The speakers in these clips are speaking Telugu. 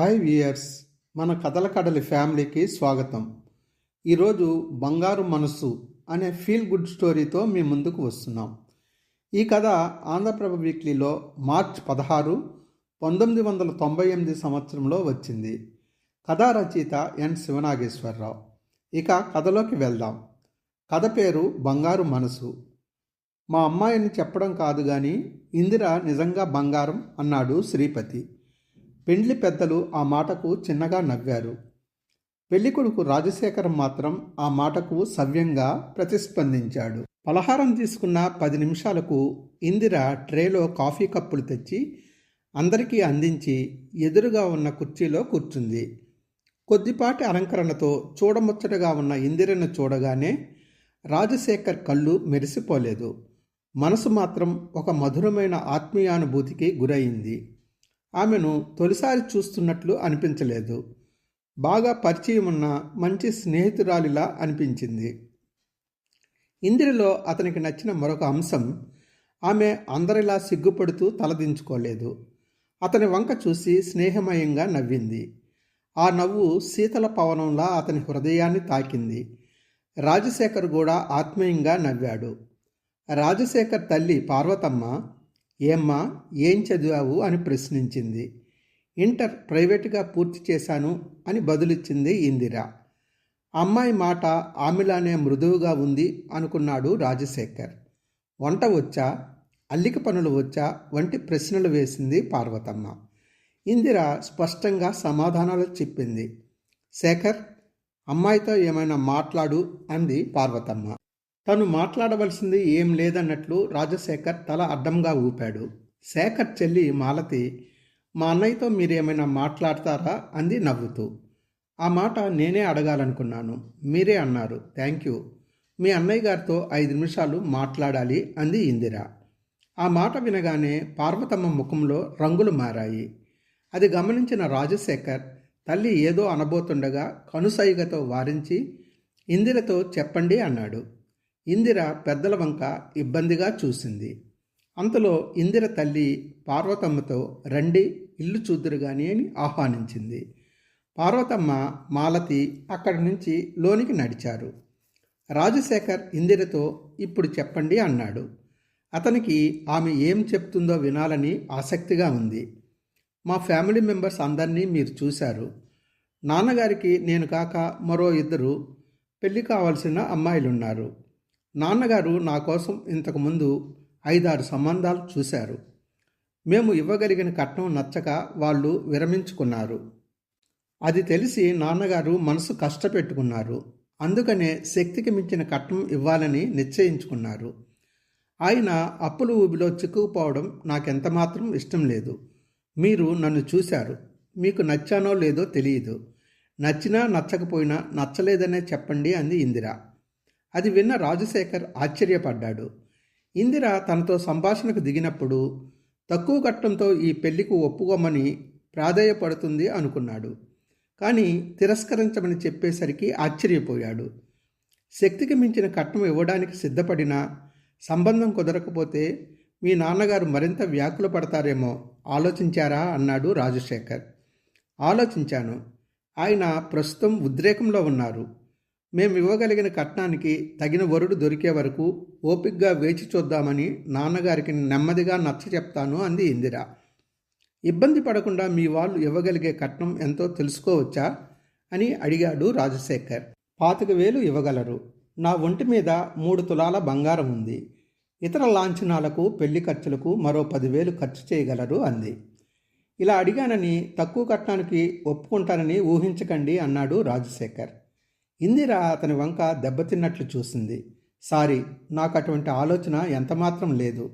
హాయ్ వియర్స్ మన కథల కడలి ఫ్యామిలీకి స్వాగతం. ఈరోజు బంగారు మనసు అనే ఫీల్ గుడ్ స్టోరీతో మీ ముందుకు వస్తున్నాం. ఈ కథ ఆంధ్రప్రభ వీక్లీలో మార్చ్ పదహారు పంతొమ్మిది వందల తొంభై ఎనిమిది సంవత్సరంలో వచ్చింది. కథా రచయిత ఎన్ శివనాగేశ్వరరావు. ఇక కథలోకి వెళ్దాం. కథ పేరు బంగారు మనసు మా అమ్మాయిని చెప్పడం కాదు కానీ ఇందిర నిజంగా బంగారం అన్నాడు శ్రీపతి. పెండ్లి పెద్దలు ఆ మాటకు చిన్నగా నవ్వారు. పెళ్ళికొడుకు రాజశేఖరం మాత్రం ఆ మాటకు సవ్యంగా ప్రతిస్పందించాడు. పలహారం తీసుకున్న పది నిమిషాలకు ఇందిర ట్రేలో కాఫీ కప్పులు తెచ్చి అందరికీ అందించి ఎదురుగా ఉన్న కుర్చీలో కూర్చుంది. కొద్దిపాటి అలంకరణతో చూడముచ్చటగా ఉన్న ఇందిరను చూడగానే రాజశేఖర్ కళ్ళు మెరిసిపోలేదు. మనసు మాత్రం ఒక మధురమైన ఆత్మీయానుభూతికి గురయింది ఆమెను తొలిసారి చూస్తున్నట్లు అనిపించలేదు. బాగా పరిచయం ఉన్న మంచి స్నేహితురాలిలా అనిపించింది. ఇందిరలో అతనికి నచ్చిన మరొక అంశం ఆమె అందరిలా సిగ్గుపడుతూ తలదించుకోలేదు అతని వంక చూసి స్నేహమయంగా నవ్వింది. ఆ నవ్వు శీతల పవనంలా అతని హృదయాన్ని తాకింది. రాజశేఖర్ కూడా ఆత్మీయంగా నవ్వాడు. రాజశేఖర్ తల్లి పార్వతమ్మ ఏమ్మా ఏం చదివావు? అని ప్రశ్నించింది. ఇంటర్ ప్రైవేటుగా పూర్తి చేశాను అని బదులిచ్చింది ఇందిర. అమ్మాయి మాట ఆమెలానే మృదువుగా ఉంది అనుకున్నాడు రాజశేఖర్. వంట వచ్చా? అల్లిక పనులు వచ్చా? వంటి ప్రశ్నలు వేసింది పార్వతమ్మ. ఇందిర స్పష్టంగా సమాధానాలు చెప్పింది. శేఖర్ అమ్మాయితో ఏమైనా మాట్లాడు అంది పార్వతమ్మ. తను మాట్లాడవలసింది ఏం లేదన్నట్లు రాజశేఖర్ తల అడ్డంగా ఊపాడు. శేఖర్ చెల్లి మాలతి మా అన్నయ్యతో మీరేమైనా మాట్లాడతారా? అంది నవ్వుతూ. ఆ మాట నేనే అడగాలనుకున్నాను. మీరే అన్నారు. Thank you. మీ అన్నయ్య గారితో ఐదు నిమిషాలు మాట్లాడాలి అంది ఇందిర. ఆ మాట వినగానే పార్వతమ్మ ముఖంలో రంగులు మారాయి. అది గమనించిన రాజశేఖర్ తల్లి ఏదో అనబోతుండగా కనుసైగతో వారించి ఇందిరతో చెప్పండి అన్నాడు. ఇందిర పెద్దల వంక ఇబ్బందిగా చూసింది. అంతలో ఇందిర తల్లి పార్వతమ్మతో రండి ఇల్లు చూద్దురు గాని అని ఆహ్వానించింది. పార్వతమ్మ మాలతి అక్కడి నుంచి లోనికి నడిచారు. రాజశేఖర్ ఇందిరతో ఇప్పుడు చెప్పండి అన్నాడు. అతనికి ఆమె ఏం చెప్తుందో వినాలని ఆసక్తిగా ఉంది. మా ఫ్యామిలీ మెంబర్స్ అందరినీ మీరు చూశారు. నాన్నగారికి నేను కాక మరో ఇద్దరు పెళ్ళి కావాల్సిన అమ్మాయిలున్నారు. నాన్నగారు నా కోసం ఇంతకుముందు ఐదారు సంబంధాలు చూశారు. మేము ఇవ్వగలిగిన కట్నం నచ్చక వాళ్ళు విరమించుకున్నారు. అది తెలిసి నాన్నగారు మనసు కష్టపెట్టుకున్నారు. అందుకనే శక్తికి మించిన కట్నం ఇవ్వాలని నిశ్చయించుకున్నారు. ఆయన అప్పుల ఊబిలో చిక్కుకుపోవడం నాకెంతమాత్రం ఇష్టం లేదు. మీరు నన్ను చూశారు. మీకు నచ్చానో లేదో తెలియదు. నచ్చినా నచ్చకపోయినా నచ్చలేదనే చెప్పండి అంది ఇందిరా. అది విన్న రాజశేఖర్ ఆశ్చర్యపడ్డాడు. ఇందిర తనతో సంభాషణకు దిగినప్పుడు తక్కువ కట్టంతో ఈ పెళ్ళికి ఒప్పుకోమని ప్రాధేయపడుతుంది అనుకున్నాడు. కానీ తిరస్కరించమని చెప్పేసరికి ఆశ్చర్యపోయాడు. శక్తికి మించిన కట్నం ఇవ్వడానికి సిద్ధపడినా సంబంధం కుదరకపోతే మీ నాన్నగారు మరింత వ్యాకుల పడతారేమో ఆలోచించారా అన్నాడు రాజశేఖర్. ఆలోచించాను. ఆయన ప్రస్తుతం ఉద్రేకంలో ఉన్నారు. మేము ఇవ్వగలిగిన కట్నానికి తగిన వరుడు దొరికే వరకు ఓపిగ్గా వేచి చూద్దామని నాన్నగారికి నెమ్మదిగా నచ్చ చెప్తాను అంది ఇందిర. ఇబ్బంది పడకుండా మీ వాళ్ళు ఇవ్వగలిగే కట్నం ఎంతో తెలుసుకోవచ్చా అని అడిగాడు రాజశేఖర్. పాతిక వేలు ఇవ్వగలరు. నా ఒంటి మీద మూడు తులాల బంగారం ఉంది. ఇతర లాంఛనాలకు పెళ్ళి ఖర్చులకు మరో పదివేలు ఖర్చు చేయగలరు అంది. ఇలా అడిగానని తక్కువ కట్నానికి ఒప్పుకుంటానని ఊహించకండి అన్నాడు రాజశేఖర్. ఇందిర అతని వంక దెబ్బతిన్నట్లు చూసింది. సారీ నాకు అటువంటి ఆలోచన ఎంతమాత్రం లేదు.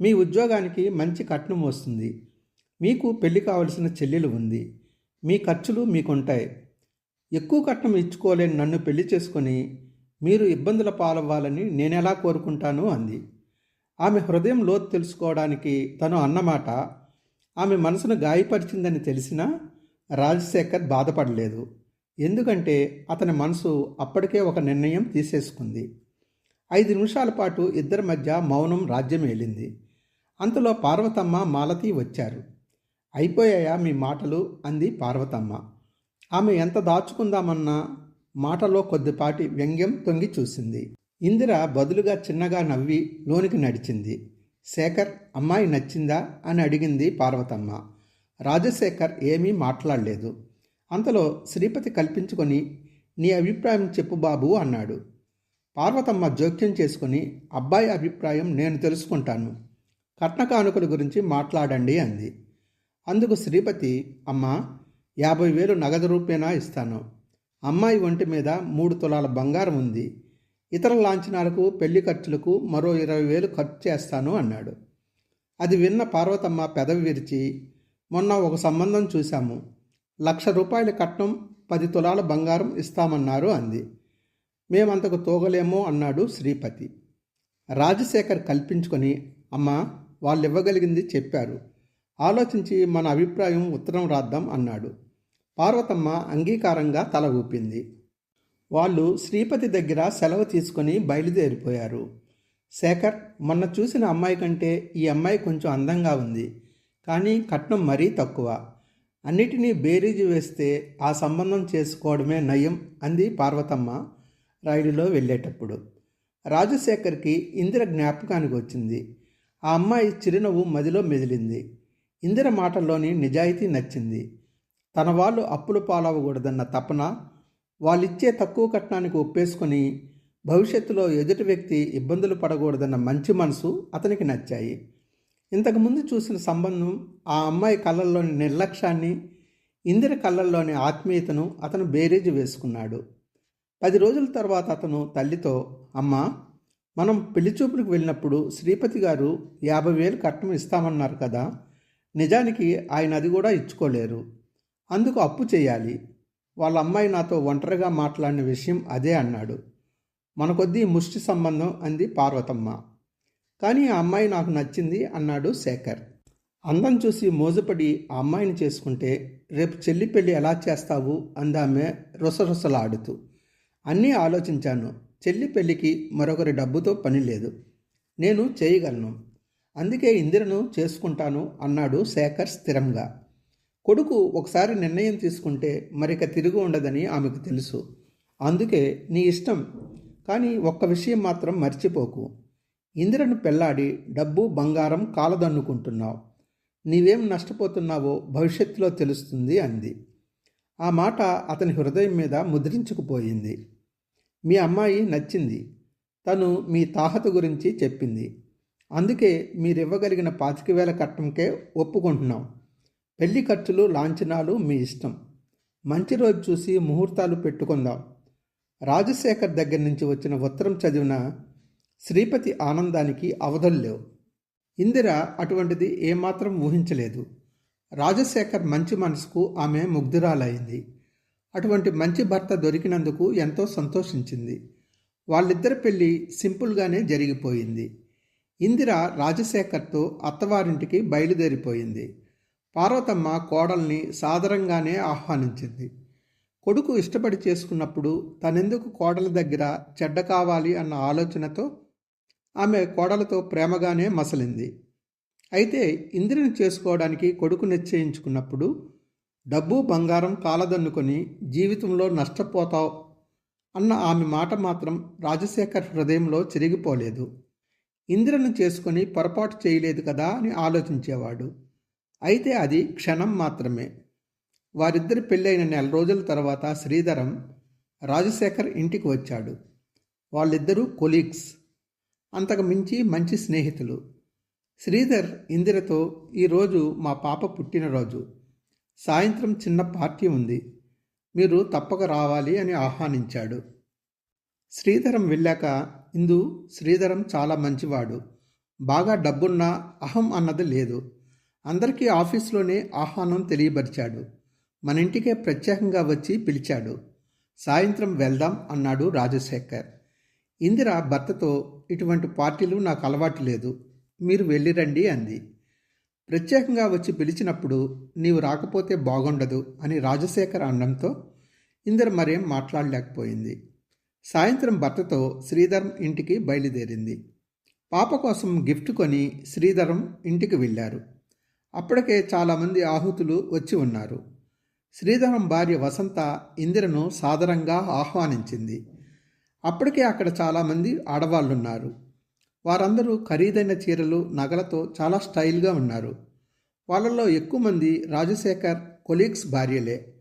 మీ ఉద్యోగానికి మంచి కట్నం వస్తుంది. మీకు పెళ్ళి కావలసిన చెల్లెలు ఉంది. మీ ఖర్చులు మీకుంటాయి. ఎక్కువ కట్నం ఇచ్చుకోలేని నన్ను పెళ్ళి చేసుకొని మీరు ఇబ్బందుల పాలవ్వాలని నేనెలా కోరుకుంటాను? అంది. ఆమె హృదయం లోతు తెలుసుకోవడానికి తను అన్నమాట ఆమె మనసును గాయపరిచిందని తెలిసినా రాజశేఖర్ బాధపడలేదు. ఎందుకంటే అతని మనసు అప్పటికే ఒక నిర్ణయం తీసేసుకుంది. ఐదు నిమిషాల పాటు ఇద్దరి మధ్య మౌనం రాజ్యం ఏలింది. అంతలో పార్వతమ్మ మాలతి వచ్చారు. అయిపోయాయా మీ మాటలు? అంది పార్వతమ్మ. ఆమె ఎంత దాచుకుందామన్నా మాటలో కొద్దిపాటి వ్యంగ్యం తొంగి చూసింది. ఇందిర బదులుగా చిన్నగా నవ్వి లోనికి నడిచింది. శేఖర్ అమ్మాయి నచ్చిందా? అని అడిగింది పార్వతమ్మ. రాజశేఖర్ ఏమీ మాట్లాడలేదు. అంతలో శ్రీపతి కల్పించుకొని నీ అభిప్రాయం చెప్పు బాబు అన్నాడు. పార్వతమ్మ జోక్యం చేసుకుని అబ్బాయి అభిప్రాయం నేను తెలుసుకుంటాను. కట్న కానుకల గురించి మాట్లాడండి అంది. అందుకు శ్రీపతి అమ్మ యాభై వేలు నగదు రూపేనా ఇస్తాను? అమ్మాయి ఒంటి మీద మూడు తులాల బంగారం ఉంది. ఇతర లాంఛనాలకు పెళ్ళి ఖర్చులకు మరో ఇరవై వేలు ఖర్చు చేస్తాను అన్నాడు. అది విన్న పార్వతమ్మ పెదవి విరిచి మొన్న ఒక సంబంధం చూశాము. లక్ష రూపాయల కట్నం పది తులాల బంగారం ఇస్తామన్నారు అంది. మేమంతకు తోగలేమో అన్నాడు శ్రీపతి. రాజశేఖర్ కల్పించుకొని అమ్మ వాళ్ళు ఇవ్వగలిగింది చెప్పారు. ఆలోచించి మన అభిప్రాయం ఉత్తరం రాద్దాం అన్నాడు. పార్వతమ్మ అంగీకారంగా తల ఊపింది. వాళ్ళు శ్రీపతి దగ్గర సెలవు తీసుకొని బయలుదేరిపోయారు. శేఖర్ మొన్న చూసిన అమ్మాయి కంటే ఈ అమ్మాయి కొంచెం అందంగా ఉంది. కానీ కట్నం మరీ తక్కువ. అన్నిటినీ బేరీజు వేస్తే ఆ సంబంధం చేసుకోవడమే నయం అంది పార్వతమ్మ రైలులో వెళ్ళేటప్పుడు. రాజశేఖర్కి ఇందిర జ్ఞాపకానికి వచ్చింది. ఆ అమ్మాయి చిరునవ్వు మదిలో మెదిలింది. ఇందిర మాటల్లోని నిజాయితీ నచ్చింది. తన వాళ్ళు అప్పులు పాలవకూడదన్న తపన వాళ్ళిచ్చే తక్కువ కట్నానికి ఒప్పేసుకొని భవిష్యత్తులో ఎదుటి వ్యక్తి ఇబ్బందులు పడకూడదన్న మంచి మనసు అతనికి నచ్చాయి. ఇంతకుముందు చూసిన సంబంధం ఆ అమ్మాయి కళ్ళల్లోని నిర్లక్ష్యాన్ని ఇందిర కళ్ళల్లోని ఆత్మీయతను అతను బేరీజు వేసుకున్నాడు. పది రోజుల తర్వాత అతను తల్లితో అమ్మ మనం పెళ్ళి చూపులకు వెళ్ళినప్పుడు శ్రీపతి గారు యాభై వేలు కట్నం ఇస్తామన్నారు కదా నిజానికి ఆయన అది కూడా ఇచ్చుకోలేరు. అందుకు అప్పు చేయాలి. వాళ్ళ అమ్మాయి నాతో ఒంటరిగా మాట్లాడిన విషయం అదే అన్నాడు. మనకొద్దీ ముష్టి సంబంధం అంది పార్వతమ్మ. కానీ ఆ అమ్మాయి నాకు నచ్చింది అన్నాడు శేఖర్. అందం చూసి మోజుపడి ఆ అమ్మాయిని చేసుకుంటే రేపు చెల్లి పెళ్ళి ఎలా చేస్తావు అందామె రొసరొసలాడుతూ. అన్నీ ఆలోచించాను. చెల్లి పెళ్ళికి మరొకరి డబ్బుతో పని లేదు. నేను చేయగలను. అందుకే ఇందిరను చేసుకుంటాను అన్నాడు శేఖర్ స్థిరంగా. కొడుకు ఒకసారి నిర్ణయం తీసుకుంటే మరిక తిరుగు ఉండదని ఆమెకు తెలుసు. అందుకే నీ ఇష్టం. కానీ ఒక్క విషయం మాత్రం మర్చిపోకు. ఇందిరను పెళ్ళాడి డబ్బు బంగారం కాలదన్నుకుంటున్నావు. నీవేం నష్టపోతున్నావో భవిష్యత్తులో తెలుస్తుంది అంది. ఆ మాట అతని హృదయం మీద ముద్రించుకుపోయింది. మీ అమ్మాయి నచ్చింది. తను మీ తాహత గురించి చెప్పింది. అందుకే మీరివ్వగలిగిన పాతిక వేల కట్టంకే ఒప్పుకుంటున్నాం. పెళ్ళి ఖర్చులు లాంఛనాలు మీ ఇష్టం. మంచి రోజు చూసి ముహూర్తాలు పెట్టుకుందాం. రాజశేఖర్ దగ్గర నుంచి వచ్చిన ఉత్తరం చదివిన శ్రీపతి ఆనందానికి అవధల్లేవు ఇందిర అటువంటిది ఏమాత్రం ఊహించలేదు. రాజశేఖర్ మంచి మనసుకు ఆమె ముగ్ధురాలైంది. అటువంటి మంచి భర్త దొరికినందుకు ఎంతో సంతోషించింది. వాళ్ళిద్దరి పెళ్ళి సింపుల్గానే జరిగిపోయింది. ఇందిర రాజశేఖర్తో అత్తవారింటికి బయలుదేరిపోయింది. పార్వతమ్మ కోడల్ని సాదరంగానే ఆహ్వానించింది. కొడుకు ఇష్టపడి చేసుకున్నప్పుడు తనెందుకు కోడల దగ్గర చెడ్డ కావాలి అన్న ఆలోచనతో ఆమె కోడలతో ప్రేమగానే మసలింది. అయితే ఇంద్రిని చేసుకోవడానికి కొడుకు నిశ్చయించుకున్నప్పుడు డబ్బు బంగారం కాలదన్నుకొని జీవితంలో నష్టపోతావు అన్న ఆమె మాట మాత్రం రాజశేఖర్ హృదయంలో చిరిగిపోలేదు. ఇంద్రను చేసుకొని పొరపాటు చేయలేదు కదా అని ఆలోచించేవాడు. అయితే అది క్షణం మాత్రమే. వారిద్దరి పెళ్ళైన నెల రోజుల తర్వాత శ్రీధరం రాజశేఖర్ ఇంటికి వచ్చాడు. వాళ్ళిద్దరూ కొలీగ్స్. అంతకు మించి మంచి స్నేహితులు. శ్రీధర్ ఇందిరతో ఈరోజు మా పాప పుట్టినరోజు. సాయంత్రం చిన్న పార్టీ ఉంది. మీరు తప్పక రావాలి అని ఆహ్వానించాడు. శ్రీధరం వెళ్ళాక ఇందు శ్రీధరం చాలా మంచివాడు. బాగా డబ్బున్నా అహం అన్నది లేదు. అందరికీ ఆఫీస్లోనే ఆహ్వానం తెలియపరిచాడు మన ఇంటికే ప్రత్యేకంగా వచ్చి పిలిచాడు. సాయంత్రం వెళ్దాం అన్నాడు రాజశేఖర్. ఇందిర భర్తతో ఇటువంటి పార్టీలు నాకు అలవాటు లేదు. మీరు వెళ్ళిరండి అంది. ప్రత్యేకంగా వచ్చి పిలిచినప్పుడు నీవు రాకపోతే బాగుండదు అని రాజశేఖర్ అనడంతో ఇందిర మరేం మాట్లాడలేకపోయింది. సాయంత్రం భర్తతో శ్రీధరం ఇంటికి బయలుదేరింది. పాప కోసం గిఫ్ట్ కొని శ్రీధరం ఇంటికి వెళ్ళారు. అప్పటికే చాలామంది ఆహుతులు వచ్చి ఉన్నారు. శ్రీధరం భార్య వసంత ఇందిరను సాదరంగా ఆహ్వానించింది. అప్పటికే అక్కడ చాలామంది ఆడవాళ్ళు ఉన్నారు వారందరూ ఖరీదైన చీరలు నగలతో చాలా స్టైల్గా ఉన్నారు. వాళ్ళల్లో ఎక్కువ మంది రాజశేఖర్ కొలీగ్స్ భార్యలే.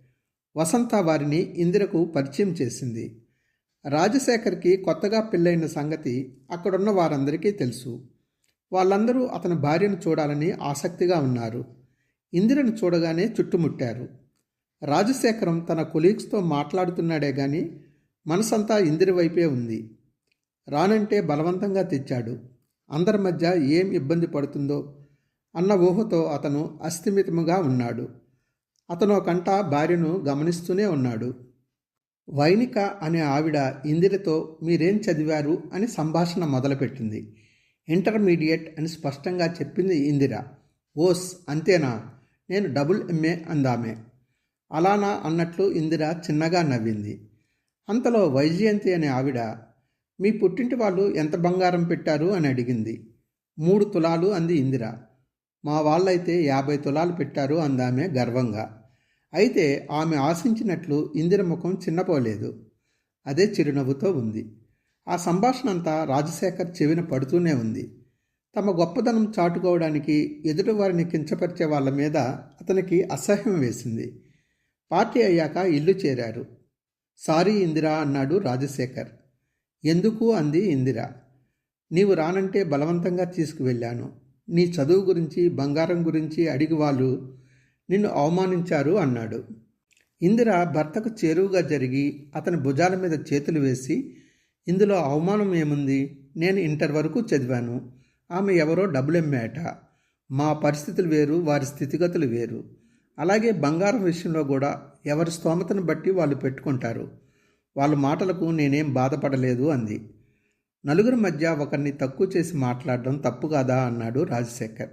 వసంత వారిని ఇందిరకు పరిచయం చేసింది. రాజశేఖర్కి కొత్తగా పెళ్ళైన సంగతి అక్కడున్న వారందరికీ తెలుసు. వాళ్ళందరూ అతని భార్యను చూడాలని ఆసక్తిగా ఉన్నారు. ఇందిరను చూడగానే చుట్టుముట్టారు. రాజశేఖరం తన కొలీగ్స్తో మాట్లాడుతున్నాడే కానీ మనసంతా ఇందిరి వైపే ఉంది. రానంటే బలవంతంగా తెచ్చాడు. అందరి మధ్య ఏం ఇబ్బంది పడుతుందో అన్న ఊహతో అతను అస్థిమితముగా ఉన్నాడు. అతను కంట భార్యను గమనిస్తూనే ఉన్నాడు. వైనిక అనే ఆవిడ ఇందిరితో మీరేం చదివారు? అని సంభాషణ మొదలుపెట్టింది. ఇంటర్మీడియట్ అని స్పష్టంగా చెప్పింది ఇందిర. ఓస్ అంతేనా? నేను డబుల్ ఎంఏ అందామే. అలానా? అన్నట్లు ఇందిర చిన్నగా నవ్వింది. అంతలో వైజయంతి అనే ఆవిడ మీ పుట్టింటి వాళ్ళు ఎంత బంగారం పెట్టారు? అని అడిగింది. మూడు తులాలు అంది ఇందిర. మా వాళ్ళైతే యాభై తులాలు పెట్టారు అందామె గర్వంగా. అయితే ఆమె ఆశించినట్లు ఇందిర ముఖం చిన్నపోలేదు. అదే చిరునవ్వుతో ఉంది. ఆ సంభాషణ అంతా రాజశేఖర్ చెవిన పడుతూనే ఉంది. తమ గొప్పదనం చాటుకోవడానికి ఎదుటివారిని కించపరిచే వాళ్ళ మీద అతనికి అసహ్యం వేసింది. పార్టీ అయ్యాక ఇల్లు చేరారు. సారీ ఇందిరా అన్నాడు రాజశేఖర్. ఎందుకు? అంది ఇందిర. నీవు రానంటే బలవంతంగా తీసుకువెళ్ళాను. నీ చదువు గురించి బంగారం గురించి అడిగి వాళ్ళు నిన్ను అవమానించారు అన్నాడు. ఇందిర భర్తకు చేరువుగా జరిగి అతని భుజాల మీద చేతులు వేసి ఇందులో అవమానం ఏముంది? నేను ఇంటర్ వరకు చదివాను. ఆమె ఎవరో డబ్బులెమ్మాట మా పరిస్థితులు వేరు వారి స్థితిగతులు వేరు. అలాగే బంగారం విషయంలో కూడా ఎవరి స్తోమతను బట్టి వాళ్ళు పెట్టుకుంటారు. వాళ్ళ మాటలకు నేనేం బాధపడలేదు అంది. నలుగురి మధ్య ఒకరిని తక్కువ చేసి మాట్లాడడం తప్పు కాదా అన్నాడు రాజశేఖర్.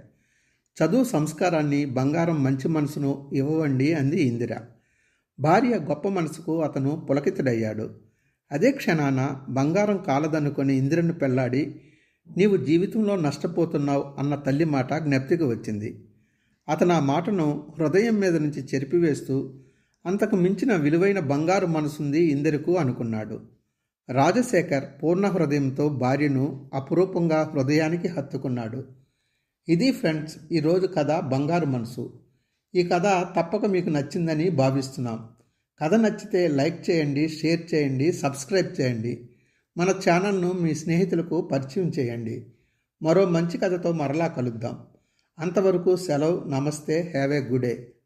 చదువు సంస్కారాన్ని బంగారం మంచి మనసును ఇవ్వండి అంది ఇందిర. భార్య గొప్ప మనసుకు అతను పులకితుడయ్యాడు. అదే క్షణాన బంగారం కాలదనుకొని ఇందిరను పెళ్ళాడి నీవు జీవితంలో నష్టపోతున్నావు అన్న తల్లి మాట జ్ఞప్తికి వచ్చింది. అతను ఆ మాటను హృదయం మీద నుంచి చెరిపివేస్తూ అంతకు మించిన విలువైన బంగారు మనసుంది ఇందరికు అనుకున్నాడు. రాజశేఖర్ పూర్ణ హృదయంతో భార్యను అపురూపంగా హృదయానికి హత్తుకున్నాడు. ఇది ఫ్రెండ్స్ ఈరోజు కథ బంగారు మనసు. ఈ కథ తప్పక మీకు నచ్చిందని భావిస్తున్నాం. కథ నచ్చితే లైక్ చేయండి షేర్ చేయండి సబ్స్క్రైబ్ చేయండి. మన ఛానల్ను మీ స్నేహితులకు పరిచయం చేయండి. మరో మంచి కథతో మరలా కలుద్దాం. అంతవరకు సెలవు నమస్తే హ్యావ్ ఏ గుడ్ డే.